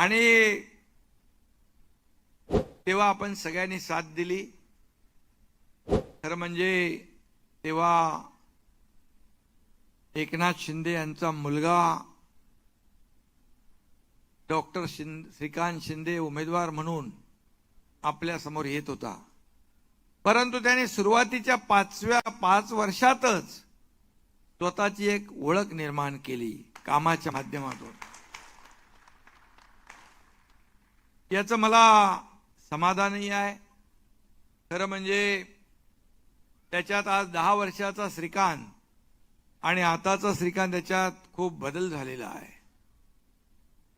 आणि तेव्हा आपण सगळ्यांनी साथ दिली. खरं म्हणजे तेव्हा एकनाथ शिंदे यांचा मुलगा डॉक्टर शिंद श्रीकांत शिंदे उमेदवार म्हणून आपल्यासमोर येत होता. परंतु त्याने सुरुवातीच्या पाचव्या पाच वर्षातच स्वतःची एक ओळख निर्माण केली कामाच्या माध्यमातून. याचं मला समाधानही आहे. खरं म्हणजे त्याच्यात आज दहा वर्षाचा श्रीकांत आणि आताचा श्रीकांत त्याच्यात खूप बदल झालेला आहे.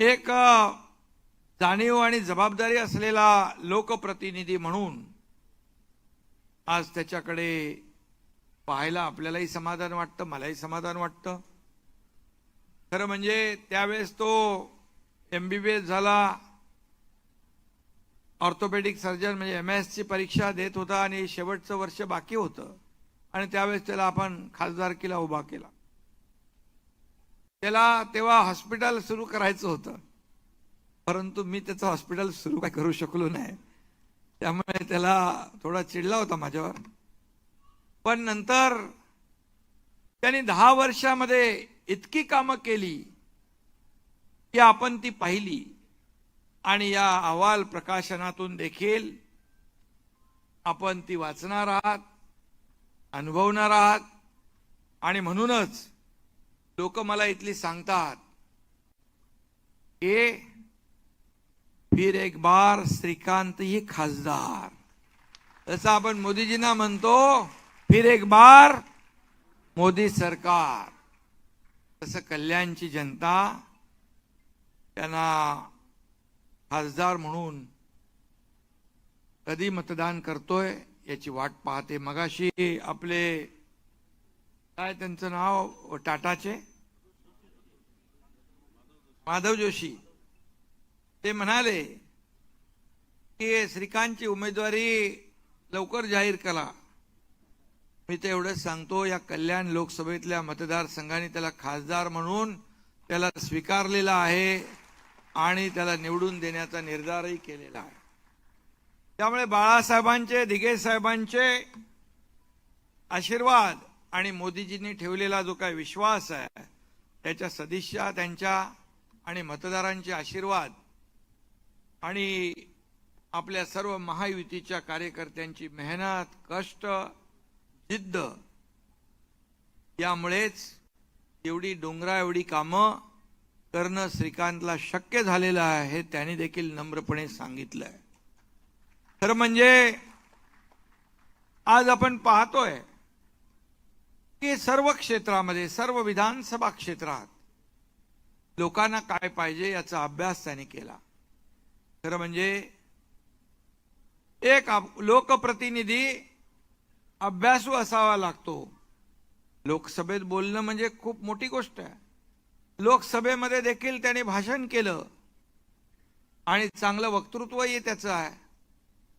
एक जाणीव आणि जबाबदारी असलेला लोकप्रतिनिधी म्हणून आज त्याच्याकडे पाहायला आपल्यालाही समाधान वाटतं मलाही समाधान वाटतं. खरं म्हणजे त्यावेळेस तो एम बी बी एस झाला ऑर्थोपेडिक सर्जन म्हणजे एम एस ची परीक्षा देत होता आणि शेवटचं वर्ष बाकी होतं. आणि त्यावेळेस त्याला आपण खासदारकीला उभा केला. त्याला तेव्हा हॉस्पिटल सुरू करायचं होतं. परंतु मी त्याचं हॉस्पिटल सुरू काय करू शकलो नाही. त्यामुळे त्याला थोडा चिडला होता माझ्यावर. पण नंतर त्यांनी दहा वर्षामध्ये इतकी कामं केली की आपण ती पाहिली. आणि या अहवाल प्रकाशनातून देखील आपण ती वाचणार आहात अनुभवणार आहात आणि म्हणूनच लोक मला इथली सांगतात की फिर एक बार श्रीकांत ही खासदार. जसं आपण मोदीजींना म्हणतो फिर एक बार मोदी सरकार. तसं कल्याणची जनता त्यांना खासदार म्हणून कधी मतदान करतोय याची वाट पाहते. मगाशी आपले काय त्यांचं नाव? टाटाचे? माधव जोशी. ते म्हणाले की श्रीकांतची उमेदवारी लवकर जाहीर करा. मी ते एवढंच सांगतो या कल्याण लोकसभेतल्या मतदारसंघाने त्याला खासदार म्हणून त्याला स्वीकारलेला आहे. आणि त्याला निवडून देण्याचा निर्धारही केलेला आहे. त्यामुळे बाळासाहेबांचे दिघे साहेबांचे आशीर्वाद आणि मोदीजींनी ठेवलेला जो काही विश्वास आहे त्याच्या सदिच्छा त्यांच्या आणि मतदारांचे आशीर्वाद आणि आपल्या सर्व महायुतीच्या कार्यकर्त्यांची मेहनत कष्ट जिद्द यामुळेच एवढी डोंगरा एवढी कामं करणं श्रीकांतला शक्य झालेलं आहे हे त्यांनी देखील नम्रपणे सांगितलं आहे खरं म्हणजे आज आपण पाहतोय की सर्व क्षेत्रामध्ये सर्व विधानसभा क्षेत्रात लोकांना काय पाहिजे याचा अभ्यास त्यांनी केला. खरं म्हणजे एक लोकप्रतिनिधी अभ्यासू असावा लागतो. लोकसभेत बोलणं म्हणजे खूप मोठी गोष्ट आहे. लोकसभेमध्ये देखील त्यांनी भाषण केलं. आणि चांगलं वक्तृत्वही त्याचं आहे.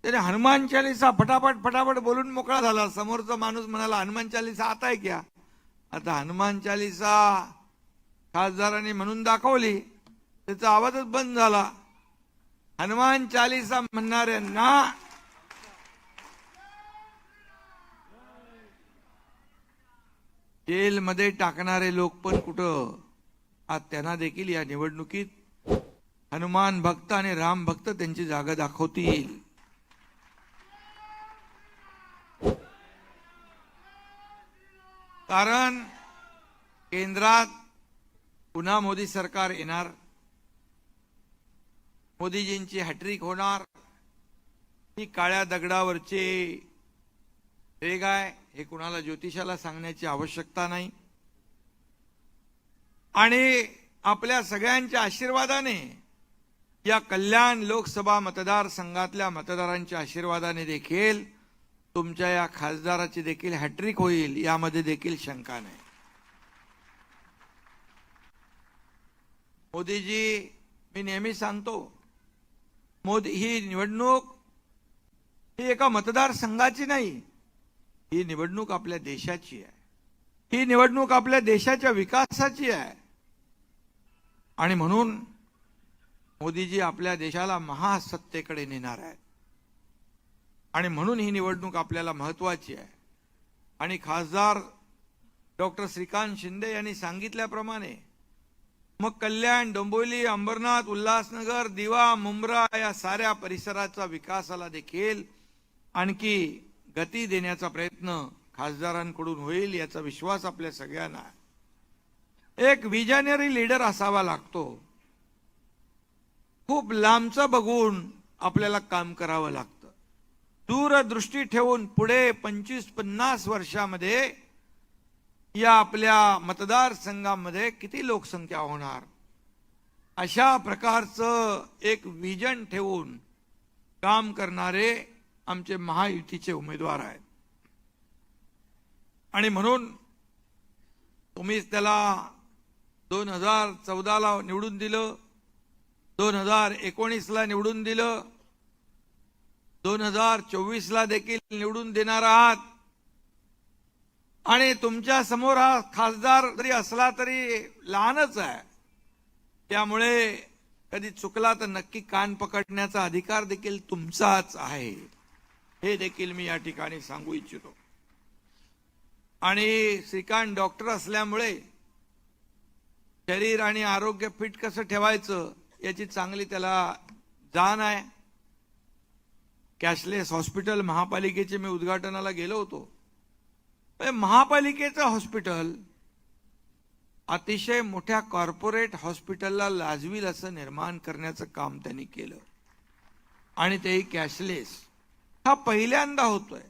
त्याने हनुमान चालिसा फटाफट फटाफट बोलून मोकळा झाला. समोरचा माणूस म्हणाला हनुमान चालिसा आता आहे क्या आता हनुमान चालिसा खासदारांनी म्हणून दाखवली. त्याचा आवाजच बंद झाला. हनुमान चालिसा म्हणणाऱ्यांना जेलमध्ये टाकणारे लोक पण कुठं? आज त्यांना देखील या निवडणुकीत हनुमान भक्त आणि राम भक्त त्यांची जागा दाखवतील. कारण केंद्रात पुन्हा मोदी सरकार येणार मोदीजींची हॅट्रिक होणार ही काळ्या दगडावरचे रेग आहे हे कुणाला ज्योतिषाला सांगण्याची आवश्यकता नाही. आणि आपल्या सगळ्यांच्या आशीर्वादाने या कल्याण लोकसभा मतदारसंघातल्या मतदारांच्या आशीर्वादाने देखील तुमच्या या खासदाराची देखील हॅट्रिक होईल यामध्ये देखील शंका नाही. मोदीजी मी नेहमी सांगतो मोदी ही निवडणूक ही एका मतदारसंघाची नाही ही निवडणूक आपल्या देशाची आहे. ही निवडणूक आपल्या देशाच्या विकासाची आहे. आणि म्हणून मोदीजी आपल्या देशाला महासत्तेकडे नेणार आहेत. आणि म्हणून ही निवडणूक आपल्याला महत्वाची आहे. आणि खासदार डॉक्टर श्रीकांत शिंदे यांनी सांगितल्याप्रमाणे मग कल्याण डोंबिवली अंबरनाथ उल्हासनगर दिवा मुंब्रा या साऱ्या परिसराचा विकासाला देखील आणखी गती देण्याचा प्रयत्न खासदारांकडून होईल याचा विश्वास आपल्या सगळ्यांना आहे. एक विजनरी लीडर असावा लागतो. खूप लांबचं बघून आपल्याला काम करावं लागतं. दूरदृष्टी ठेवून पुढे पंचवीस पन्नास वर्षामध्ये या आपल्या मतदारसंघामध्ये किती लोकसंख्या होणार? अशा प्रकारचं एक विजन ठेवून काम करणारे आमचे महायुतीचे उमेदवार आहेत. आणि म्हणून तुम्हीच त्याला दोन हजार चौदाला निवडून दिलं. दोन हजार एकोणीसला निवडून दिलं. दोन हजार चोवीसला देखील निवडून देणार आहात. आणि तुमच्यासमोर हा खासदार जरी असला तरी लहानच आहे. त्यामुळे कधी चुकला तर नक्की कान पकडण्याचा अधिकार देखील तुमचाच आहे. हे देखील मी या ठिकाणी सांगू इच्छितो. आणि श्रीकांत डॉक्टर असल्यामुळे शरीर आणि आरोग्य फिट कसं ठेवायचं याची चांगली त्याला जाण आहे. कॅशलेस हॉस्पिटल महापालिकेचे मी उद्घाटनाला गेलो होतो. महापालिकेचं हॉस्पिटल अतिशय मोठ्या कॉर्पोरेट हॉस्पिटलला लाजवील असं निर्माण करण्याचं काम त्यांनी केलं. आणि तेही कॅशलेस. हा पहिल्यांदा होतोय.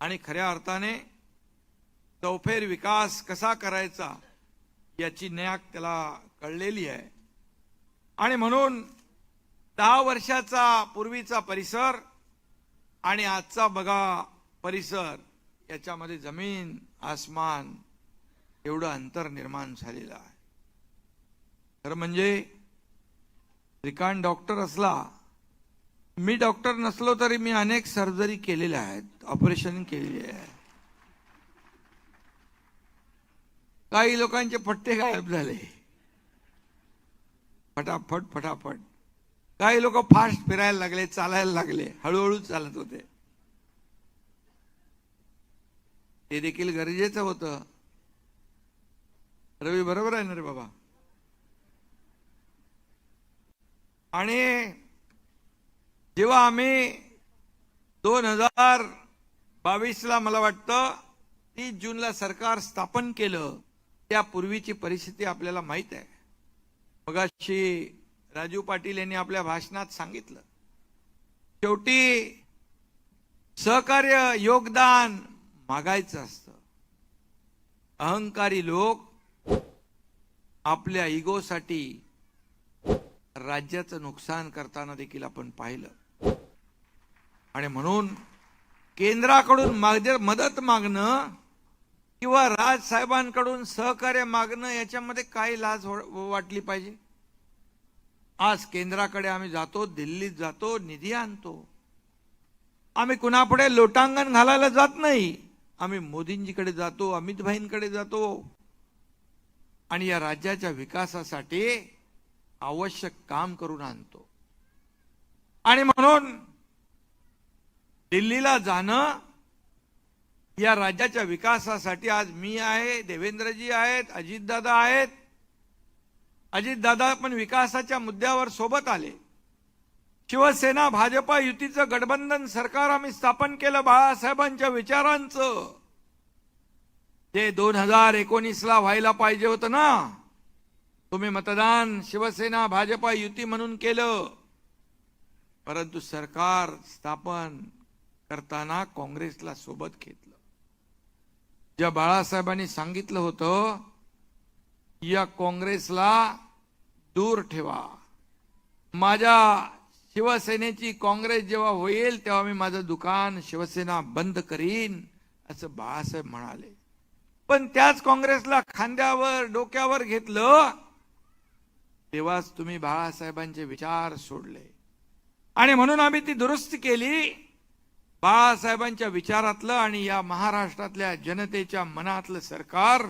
आणि खऱ्या अर्थाने चौफेर विकास कसा करायचा याची न्याक त्याला कळलेली आहे. आणि म्हणून दहा वर्षाचा पूर्वीचा परिसर आणि आजचा बघा परिसर याच्यामध्ये जमीन आसमान एवढं अंतर निर्माण झालेलं आहे. खरं म्हणजे श्रीकांत डॉक्टर असला मी डॉक्टर नसलो तरी मी अनेक सर्जरी केलेल्या आहेत ऑपरेशन केलेली आहे काही लोकांचे पट्टे गायब झाले. फटाफट फटाफट. काही लोक फास्ट फिरायला लागले चालायला लागले हळूहळू चालत होते. ते देखील गरजेचं होतं. रवी बरोबर आहे ना रे बाबा? आणि जेव्हा आम्ही दोन हजार बावीसला मला वाटतं तीस जूनला सरकार स्थापन केलं त्यापूर्वीची परिस्थिती आपल्याला माहीत आहे. मगाशी राजू पाटील यांनी आपल्या भाषणात सांगितलं. शेवटी सहकार्य योगदान मागायचं असतं. अहंकारी लोक आपल्या इगोसाठी राज्याचं नुकसान करताना देखील आपण पाहिलं. आणि म्हणून केंद्राकडून मदत मागणं किंवा राजसाहेबांकडून सहकार्य मागणं याच्यामध्ये काही लाज वाटली पाहिजे? आज केंद्राकडे आम्ही जातो दिल्लीत जातो निधी आणतो. आम्ही कुणापुढे लोटांगण घालायला जात नाही. आम्ही मोदींजीकडे जातो अमित भाईंकडे जातो. आणि या राज्याच्या विकासासाठी आवश्यक काम करून आणतो. आणि म्हणून दिल्लीला जाणं या राज्याच्या विकासासाठी आज मी आहे देवेंद्रजी आहेत अजितदादा आहेत. अजितदादा पण विकासाच्या मुद्द्यावर सोबत आले. शिवसेना भाजपा युतीचं गठबंधन सरकार आम्ही स्थापन केलं बाळासाहेबांच्या विचारांचं. ते दोन हजार एकोणीसला व्हायला पाहिजे होतं ना. तुम्ही मतदान शिवसेना भाजपा युती म्हणून केलं. परंतु सरकार स्थापन करताना काँग्रेसला सोबत घेतलं. ज्या बाळासाहेबांनी सांगितलं होतं या काँग्रेसला दूर ठेवा. माझ्या शिवसेनेची काँग्रेस जेव्हा होईल तेव्हा मी माझं दुकान शिवसेना बंद करीन असं बाळासाहेब म्हणाले. पण त्याच काँग्रेसला खांद्यावर डोक्यावर घेतलं तेव्हाच तुम्ही बाळासाहेबांचे विचार सोडले. आणि म्हणून आम्ही ती दुरुस्ती केली. बाळासाहेबांच्या विचारातलं आणि या महाराष्ट्रातल्या जनतेच्या मनातलं सरकार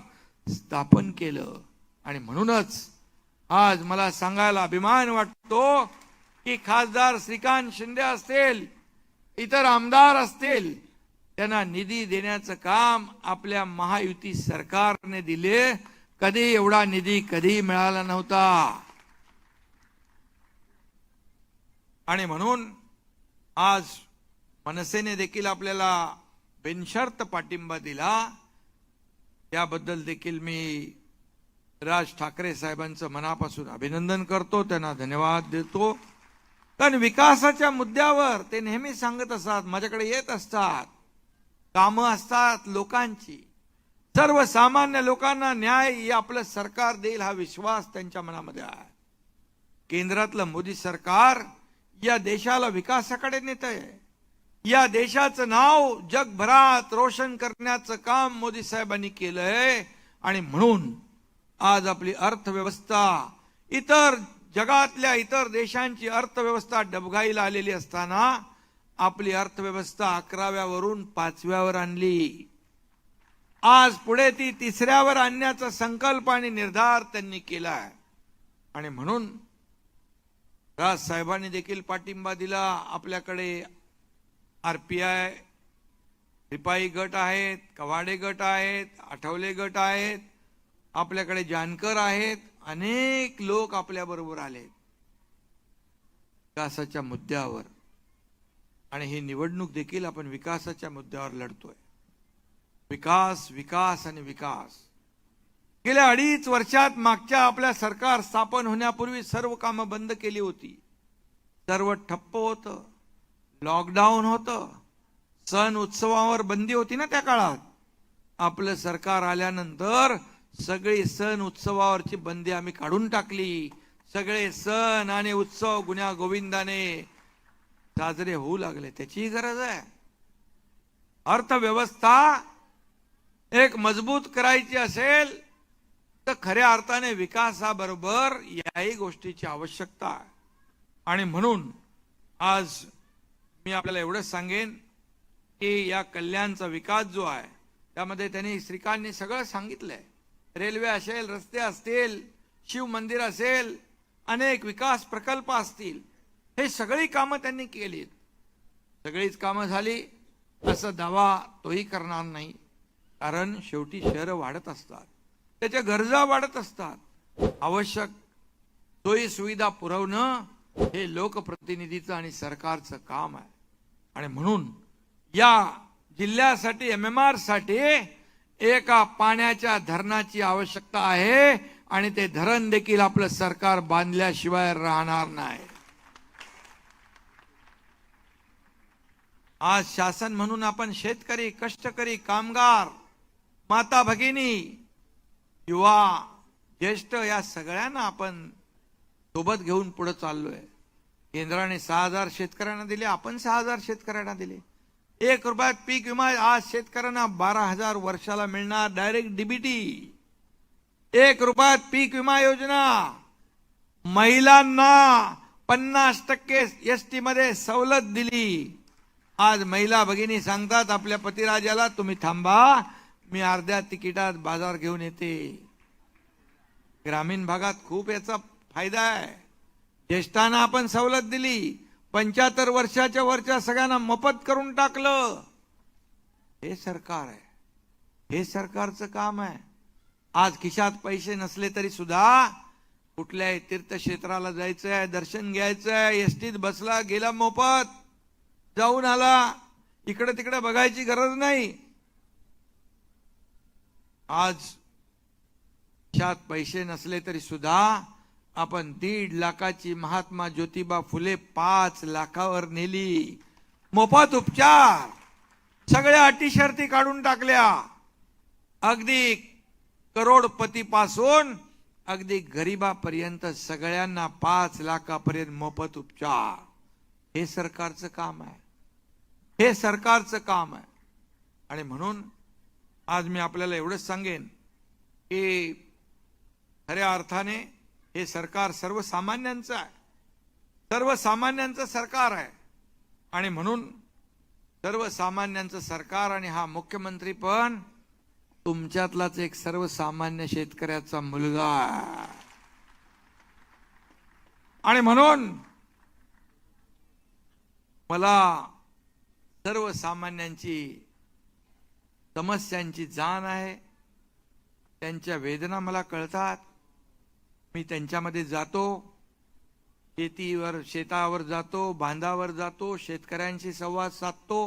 स्थापन केलं. आणि म्हणूनच आज मला सांगायला अभिमान वाटतो की खासदार श्रीकांत शिंदे असतील इतर आमदार असतील त्यांना निधी देण्याचं काम आपल्या महायुती सरकारने दिले. कधी एवढा निधी कधी मिळाला नव्हता. आणि म्हणून आज मनसेने देखील आपल्याला बिनशर्त पाठिंबा दिला. त्याबद्दल देखील मी राज ठाकरे साहेबांचं मनापासून अभिनंदन करतो. त्यांना धन्यवाद देतो. कारण विकासाच्या मुद्द्यावर ते नेहमी सांगत असतात माझ्याकडे येत असतात. कामं असतात लोकांची. सर्वसामान्य लोकांना न्याय हे आपलं सरकार देईल हा विश्वास त्यांच्या मनामध्ये आहे. केंद्रातलं मोदी सरकार या देशाला विकासाकडे नेत आहे या देशाचं नाव जगभरात रोशन करण्याचं काम मोदी साहेबांनी केलंय. आणि म्हणून आज आपली अर्थव्यवस्था इतर जगातल्या इतर देशांची अर्थव्यवस्था डबघाईला आलेली असताना आपली अर्थव्यवस्था अकराव्यावरून पाचव्यावर आणली. आज पुढे ती तिसऱ्यावर आणण्याचा संकल्प आणि निर्धार त्यांनी केलाय. आणि म्हणून राज साहेबांनी देखील पाठिंबा दिला आपल्याकडे आरपीआय रिपाई गट आहेत कवाडे गट आहेत आठवले गट आहेत आपल्याकडे जानकर आहेत अनेक लोक आपल्या बरोबर आले. विकासाच्या मुद्द्यावर. आणि ही निवडणूक देखील आपण विकासाच्या मुद्द्यावर लढतोय. विकास विकास आणि विकास. गेल्या अडीच वर्षात मागच्या आपल्या सरकार स्थापन होण्यापूर्वी सर्व कामं बंद केली होती. सर्व ठप्प होतं. लॉकडाऊन होतं. सण उत्सवावर बंदी होती ना त्या काळात. आपलं सरकार आल्यानंतर सगळी सण उत्सवावरची बंदी आम्ही काढून टाकली. सगळे सण आणि उत्सव गुन्ह्या गोविंदाने साजरे होऊ लागले. त्याचीही गरज आहे. अर्थव्यवस्था एक मजबूत करायची असेल तर खऱ्या अर्थाने विकासाबरोबर याही गोष्टीची आवश्यकता आहे. आणि म्हणून आज मी आपल्याला एवढंच सांगेन की या कल्याणचा विकास जो आहे त्यामध्ये त्यांनी श्रीकांतने सगळं सांगितलंय. रेल्वे असेल रस्ते असतील शिव मंदिर असेल अनेक विकास प्रकल्प असतील हे सगळी कामं त्यांनी केलीत. सगळीच कामं झाली असं दावा तोही करणार नाही कारण शेवटी शहरं वाढत असतात. त्याच्या गरजा वाढत असतात. आवश्यक सोयी सुविधा पुरवणं हे लोकप्रतिनिधीचं आणि सरकारचं काम आहे. आणि म्हणून या जिल्ह्यासाठी एम एम आरसाठी एका पाण्याच्या धरणाची आवश्यकता आहे आणि ते धरण देखील आपलं सरकार बांधल्याशिवाय राहणार नाही. आज शासन म्हणून आपण शेतकरी कष्टकरी कामगार माता भगिनी युवा ज्येष्ठ या सगळ्यांना आपण सोबत घेऊन पुढे चाललोय. केंद्राने सहा हजार शेतकऱ्यांना दिले आपण सहा हजार शेतकऱ्यांना दिले. एक रुपयात पीक विमा आज शेतकऱ्यांना बारा हजार वर्षाला मिळणार डायरेक्ट डीबीटी एक रुपयात पीक विमा योजना. महिलांना पन्नास टक्के एस टी मध्ये सवलत दिली. आज महिला भगिनी सांगतात आपल्या पतिराजाला तुम्ही थांबा मी अर्ध्या तिकिटात बाजार घेऊन येते. ग्रामीण भागात खूप याचा फायदा आहे. ज्येष्ठांना आपण सवलत दिली पंच्याहत्तर वर्षाच्या वरच्या सगळ्यांना मफत करून टाकलं. हे सरकार आहे. हे सरकारचं काम आहे. आज खिशात पैसे नसले तरी सुद्धा कुठल्याही तीर्थक्षेत्राला जायचं आहे दर्शन घ्यायचं आहे एसटीत बसला गेला मोफत जाऊन आला. इकडे तिकडे बघायची गरज नाही. आज खिशात पैसे नसले तरी सुद्धा आपण दीड लाखाची महात्मा ज्योतिबा फुले पाच लाखावर नेली. मोफत उपचार. सगळ्या अटी शर्ती काढून टाकल्या. अगदी करोडपतीपासून अगदी गरीबापर्यंत सगळ्यांना पाच लाखापर्यंत मोफत उपचार. हे सरकारचं काम आहे. हे सरकारचं काम आहे. आणि म्हणून आज मी आपल्याला एवढंच सांगेन की खऱ्या अर्थाने हे सरकार सर्वसामान्यांचं आहे. सर्वसामान्यांचं सरकार आहे. आणि म्हणून सर्वसामान्यांचं सरकार आणि हा मुख्यमंत्री पण तुमच्यातलाच एक सर्वसामान्य शेतकऱ्याचा मुलगा आणि म्हणून मला सर्वसामान्यांची समस्यांची जाण आहे. त्यांच्या वेदना मला कळतात. मी त्यांच्यामध्ये जातो शेतीवर शेतावर जातो बांधावर जातो शेतकऱ्यांशी संवाद साधतो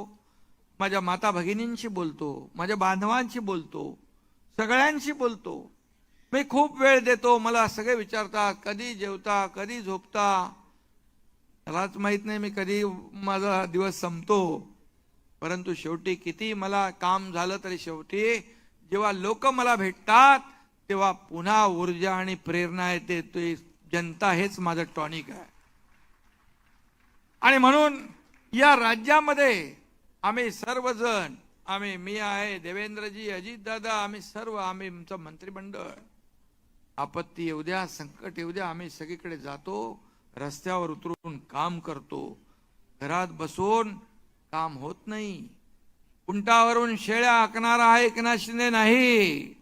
माझ्या माता भगिनींशी बोलतो माझ्या बांधवांशी बोलतो सगळ्यांशी बोलतो. मी खूप वेळ देतो मला सगळे विचारतात कधी जेवता कधी झोपता. मलाच माहीत नाही मी कधी माझा दिवस संपतो. परंतु शेवटी किती मला काम झालं तरी शेवटी जेव्हा लोक मला भेटतात तेव्हा पुन्हा ऊर्जा आणि प्रेरणा येते ते जनता हेच माझं टॉनिक आहे. आणि म्हणून या राज्यामध्ये आम्ही सर्वजण आम्ही मी आहे देवेंद्रजी अजितदादा आम्ही सर्व आम्ही आमचं मंत्रिमंडळ. आपत्ती येऊ द्या संकट येऊ द्या आम्ही सगळीकडे जातो रस्त्यावर उतरून काम करतो. घरात बसून काम होत नाही. उंटावरून शेळ्या आखणारा एकनाथ शिंदे नाही.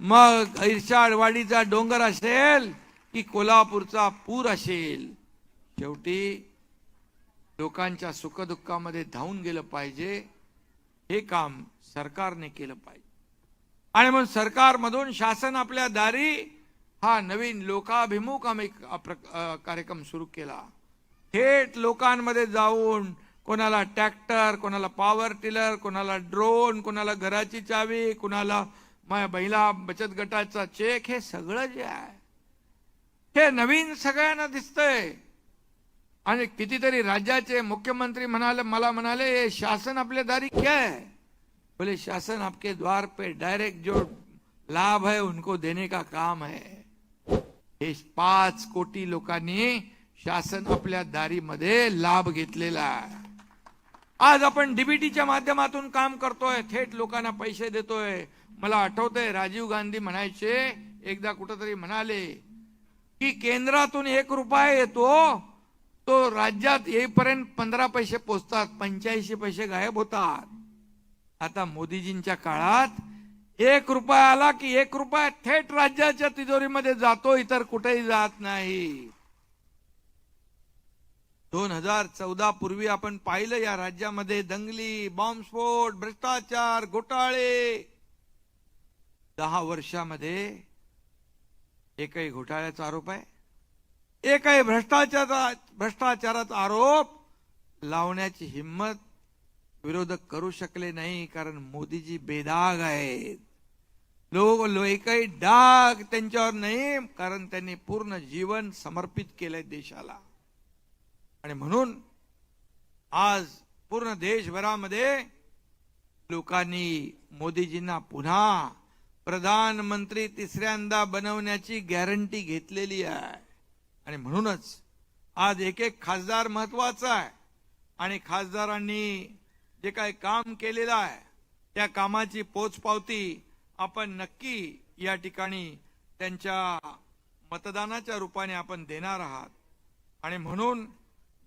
मग ऐरशाडवाडीचा डोंगर असेल की कोल्हापूरचा पूर असेल शेवटी लोकांच्या सुखदुःखामध्ये धावून गेलं पाहिजे. हे काम सरकारने केलं पाहिजे. आणि मग सरकारमधून शासन आपल्या दारी हा नवीन लोकाभिमुख आम्ही कार्यक्रम सुरू केला. थेट लोकांमध्ये जाऊन कोणाला ट्रॅक्टर कोणाला पॉवर टिलर कोणाला ड्रोन कोणाला घराची चावी कोणाला माझ्या महिला बचत गटाचा चेक हे सगळं जे आहे हे नवीन सगळ्यांना दिसतंय. आणि कितीतरी राज्याचे मुख्यमंत्री म्हणाले मला म्हणाले हे शासन आपल्या दारी क्या है? बोले शासन आपके द्वार पे डायरेक्ट जो लाभ है उनको देने का काम है. हे पाच कोटी लोकांनी शासन आपल्या दारीमध्ये लाभ घेतलेला आहे. आज आपण डीबीटीच्या माध्यमातून काम करतोय थेट लोकांना पैसे देतोय. मला आठवतंय राजीव गांधी म्हणायचे एकदा कुठंतरी म्हणाले की केंद्रातून एक रुपया येतो तो राज्यात येईपर्यंत पंधरा पैसे पोचतात पंच्याऐंशी पैसे गायब होतात. आता मोदीजींच्या काळात एक रुपया आला की एक रुपया थेट राज्याच्या तिजोरीमध्ये जातो इतर कुठेही जात नाही. दोन हजार चौदा पूर्वी आपण पाहिलं या राज्यामध्ये दंगली बॉम्बस्फोट भ्रष्टाचार घोटाळे. दहा वर्षामध्ये एकही घोटाळ्याचा आरोप आहे. एकही भ्रष्टाचाराचा भ्रष्टाचाराचा आरोप लावण्याची हिंमत विरोधक करू शकले नाही कारण मोदीजी बेदाग आहेत. लोक लो- एकही डाग त्यांच्यावर नाही कारण त्यांनी पूर्ण जीवन समर्पित केलंय देशाला. आणि म्हणून आज पूर्ण देशभरामध्ये लोकांनी मोदीजींना पुन्हा प्रधानमंत्री तिसऱ्यांदा बनवण्याची गॅरंटी घेतलेली आहे. आणि म्हणूनच आज एक एक खासदार महत्त्वाचा आहे. आणि खासदारांनी जे काही काम केलेलं आहे त्या कामाची पोचपावती आपण नक्की या ठिकाणी त्यांच्या मतदानाच्या रूपाने आपण देणार आहात. आणि म्हणून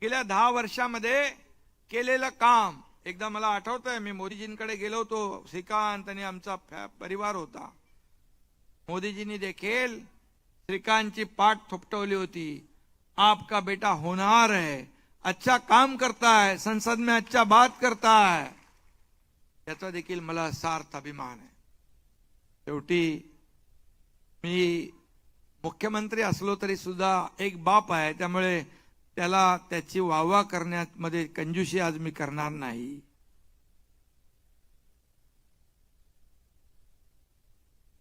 गेल्या दहा वर्षामध्ये केलेलं काम एकदा मला आठवत आहे मी मोदीजींकडे गेलो होतो. श्रीकांत आणि आमचा परिवार होता. मोदीजींनी देखील श्रीकांतची पाठ थोपटवली होती. आपका बेटा होणार है अच्छा काम करता है संसद में अच्छा बात करता है याचा देखील मला सार्थ अभिमान आहे. शेवटी मी मुख्यमंत्री असलो तरी सुद्धा एक बाप आहे. त्यामुळे त्याला त्याची वाहवा करण्यामध्ये कंजूशी आज मी करणार नाही.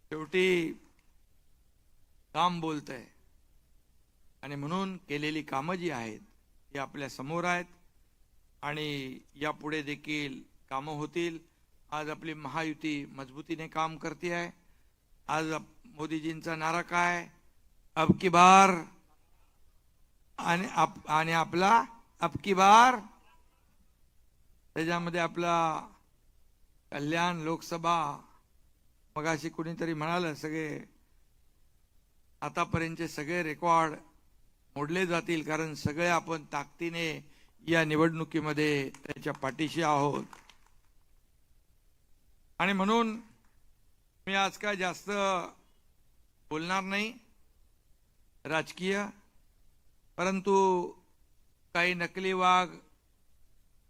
शेवटी काम बोलतंय. आणि म्हणून केलेली कामं जी आहेत ती आपल्यासमोर आहेत. आणि यापुढे देखील कामं होतील. आज आपली महायुती मजबूतीने काम करते आहे आज मोदीजींचा नारा काय? अब की बार आणि आप आणि आपला अबकी बार त्याच्यामध्ये आपला कल्याण लोकसभा. मगाशी कुणीतरी म्हणाल सगळे आतापर्यंतचे सगळे रेकॉर्ड मोडले जातील कारण सगळे आपण ताकदीने या निवडणुकीमध्ये त्याच्या पाठीशी आहोत. आणि म्हणून मी आज काय जास्त बोलणार नाही. राजकीय परंतु काही नकली वाघ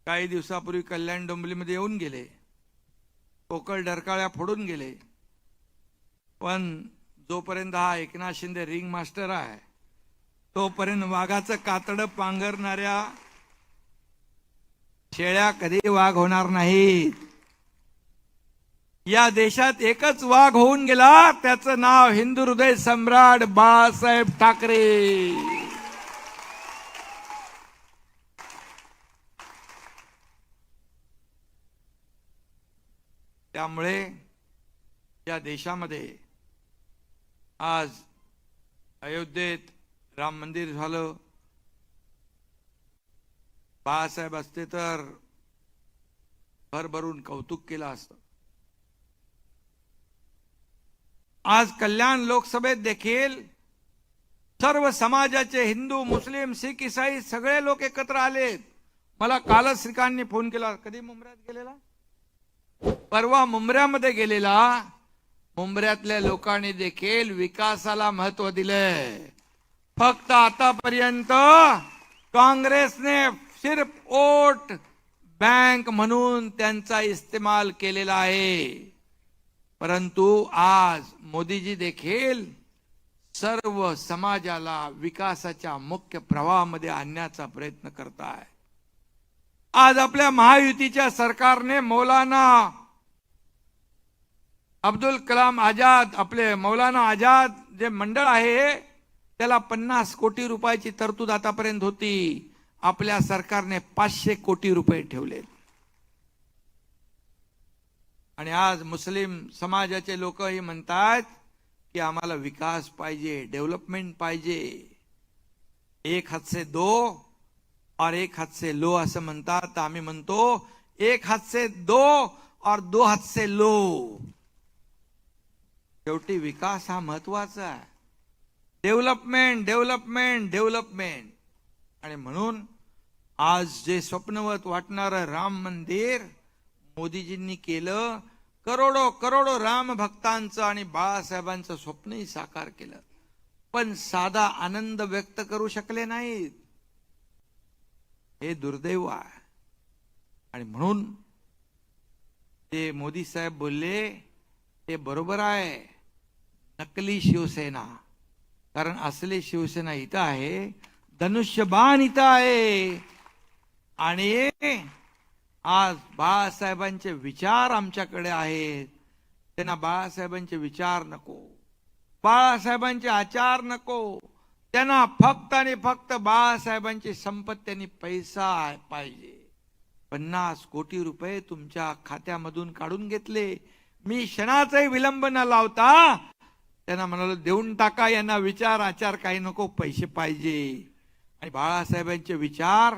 काही दिवसापूर्वी कल्याण डोंबलीमध्ये येऊन गेले. पोकळ डरकाळ्या फोडून गेले. पण जोपर्यंत हा एकनाथ शिंदे रिंग मास्टर आहे तोपर्यंत वाघाचं कातडं पांघरणाऱ्या शेळ्या कधी वाघ होणार नाहीत. या देशात एकच वाघ होऊन गेला त्याचं नाव हिंदू हृदय सम्राट बाळासाहेब ठाकरे. त्यामुळे या देशामध्ये आज अयोध्येत राम मंदिर झालं. बाळासाहेब असते तर भरभरून कौतुक केलं असतं. आज कल्याण लोकसभेत देखील सर्व समाजाचे हिंदू मुस्लिम शीख इसाई सगळे लोक एकत्र आले मला कालच श्रीकांतनी फोन केला. कधी मुंबईत गेलेला? परवा मुंबऱ्यामध्ये गेलेला मुंबऱ्यातल्या लोकांनी देखील विकासाला महत्त्व दिलंय. फक्त आतापर्यंत काँग्रेसने सिर्फ ओट बँक म्हणून त्यांचा इस्तेमाल केलेला आहे. परंतु आज मोदीजी देखील सर्व समाजाला विकासाच्या मुख्य प्रवाहामध्ये आणण्याचा प्रयत्न करताय. आज आपल्या महायुतीच्या सरकारने मौलाना अब्दुल कलाम आझाद आपले मौलाना आझाद जे मंडळ आहे त्याला पन्नास कोटी रुपयाची तरतूद आतापर्यंत होती. आपल्या सरकारने पाचशे कोटी रुपये ठेवले. आणि आज मुस्लिम समाजाचे लोकही म्हणतात की आम्हाला विकास पाहिजे डेव्हलपमेंट पाहिजे. एक हात से दो और एक हाथ से लो असं म्हणतात तर आम्ही म्हणतो एक हात से दो और दो हात से लो। शेवटी विकास हा महत्त्वाचा आहे डेव्हलपमेंट डेव्हलपमेंट डेव्हलपमेंट। आणि म्हणून आज जे स्वप्नवत वाटणारं राम मंदिर मोदीजींनी केलं करोडो करोडो राम भक्तांचं आणि बाळासाहेबांचं स्वप्नही साकार केलं. पण साधा आनंद व्यक्त करू शकले नाहीत. हे दुर्दैव आहे. आणि म्हणून ते मोदी साहेब बोलले ते बरोबर आहे. नकली शिवसेना. कारण असले शिवसेना इथं आहे धनुष्यबाण इथं आहे. आणि आज बाळासाहेबांचे विचार आमच्याकडे आहेत. त्यांना बाळासाहेबांचे विचार नको. बाळासाहेबांचे आचार नको. त्यांना फक्त आणि फक्त बाळासाहेबांची संपत्ती आणि पैसा पाहिजे. पन्नास कोटी रुपये तुमच्या खात्यामधून काढून घेतले. मी क्षणाचाही विलंब न लावता त्यांना म्हणालो देऊन टाका यांना विचार आचार काही नको पैसे पाहिजे. आणि बाळासाहेबांचे विचार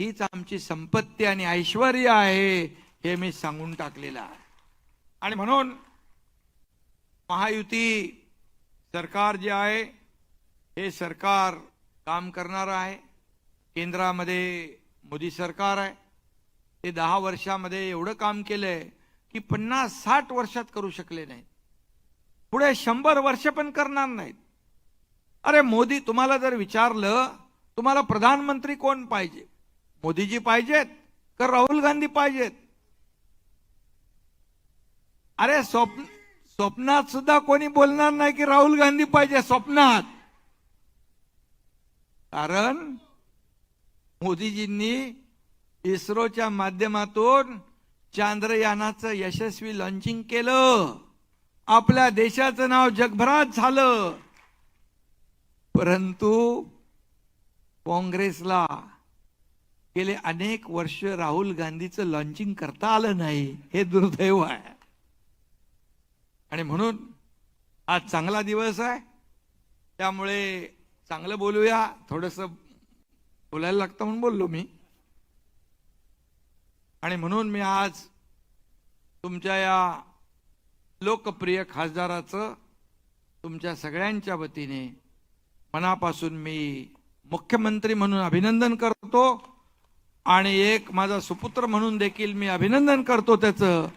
हीच आमची संपत्ती आणि ऐश्वर आहे हे मी सांगून टाकलेलं आहे. आणि म्हणून महायुती सरकार जे आहे हे सरकार काम करणारं आहे. केंद्रामध्ये मोदी सरकार आहे. ते दहा वर्षामध्ये एवढं काम केलंय की पन्नास साठ वर्षात करू शकले नाहीत. पुढे शंभर वर्ष पण करणार नाहीत. अरे मोदी तुम्हाला जर विचारलं तुम्हाला प्रधानमंत्री कोण पाहिजे? मोदीजी पाहिजेत का राहुल गांधी पाहिजेत? अरे स्वप्न स्वप्नात सुद्धा कोणी बोलणार नाही की राहुल गांधी पाहिजे स्वप्नात. कारण मोदीजींनी इस्रोच्या माध्यमातून चांद्रयानाचं यशस्वी लॉन्चिंग केलं. आपल्या देशाचं नाव जगभरात झालं. परंतु काँग्रेसला गेले अनेक वर्ष राहुल गांधीचं लॉन्चिंग करता आलं नाही हे दुर्दैव आहे. आणि म्हणून आज चांगला दिवस आहे. त्यामुळे चांगलं बोलूया. थोडस बोलायला लागतं म्हणून बोललो मी. आणि म्हणून मी आज तुमच्या या लोकप्रिय खासदाराचं तुमच्या सगळ्यांच्या वतीने मनापासून मी मुख्यमंत्री म्हणून अभिनंदन करतो. आणि एक माझा सुपुत्र म्हणून देखील मी अभिनंदन करतो त्याचं.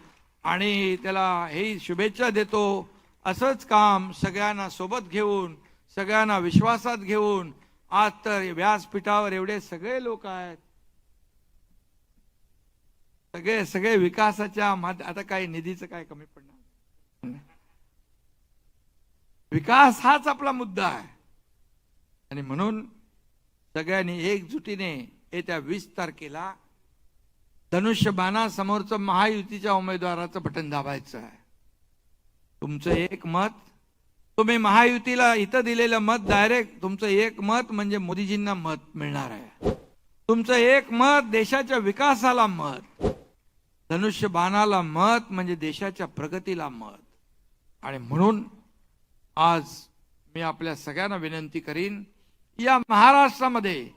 आणि त्याला हे शुभेच्छा देतो. असंच काम सगळ्यांना सोबत घेऊन सगळ्यांना विश्वासात घेऊन आज तर व्यासपीठावर एवढे सगळे लोक आहेत. सगळे सगळे विकासाच्या माध्य आता काही निधीचं काय कमी पडणार? विकास हाच आपला मुद्दा आहे. आणि म्हणून सगळ्यांनी एकजुटीने येत्या वीस तारखेला धनुष्यबाणासमोरचं महायुतीच्या उमेदवाराचं बटन दाबायचं आहे. तुमचं एक मत तुम्ही महायुतीला इथं दिलेलं मत डायरेक्ट तुमचं एक मत म्हणजे मोदीजींना मत मिळणार आहे. तुमचं एक मत देशाच्या विकासाला मत धनुष्यबाणाला मत म्हणजे देशाच्या प्रगतीला मत. आणि म्हणून आज मी आपल्या सगळ्यांना विनंती करीन या महाराष्ट्रामध्ये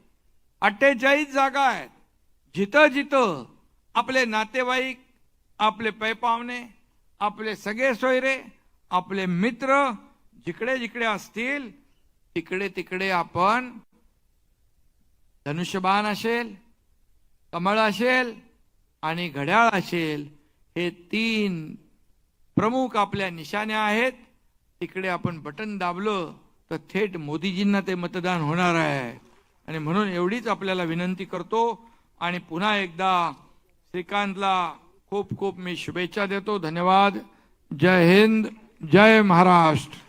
अठ्ठेचाळीस जागा आहेत. जिथं जिथं आपले नातेवाईक आपले पैपावणे आपले सगळे सोयरे आपले मित्र जिकडे जिकडे असतील तिकडे तिकडे आपण धनुष्यबाण असेल कमळ असेल आणि घड्याळ असेल हे तीन प्रमुख आपल्या निशाण्या आहेत. तिकडे आपण बटन दाबलं तर थेट मोदीजींना ते मतदान होणार आहे. आणि म्हणून एवढीच आपल्याला विनंती करतो आणि पुन्हा एकदा श्रीकांतला खूप खूप मी शुभेच्छा देतो. धन्यवाद. जय हिंद. जय महाराष्ट्र.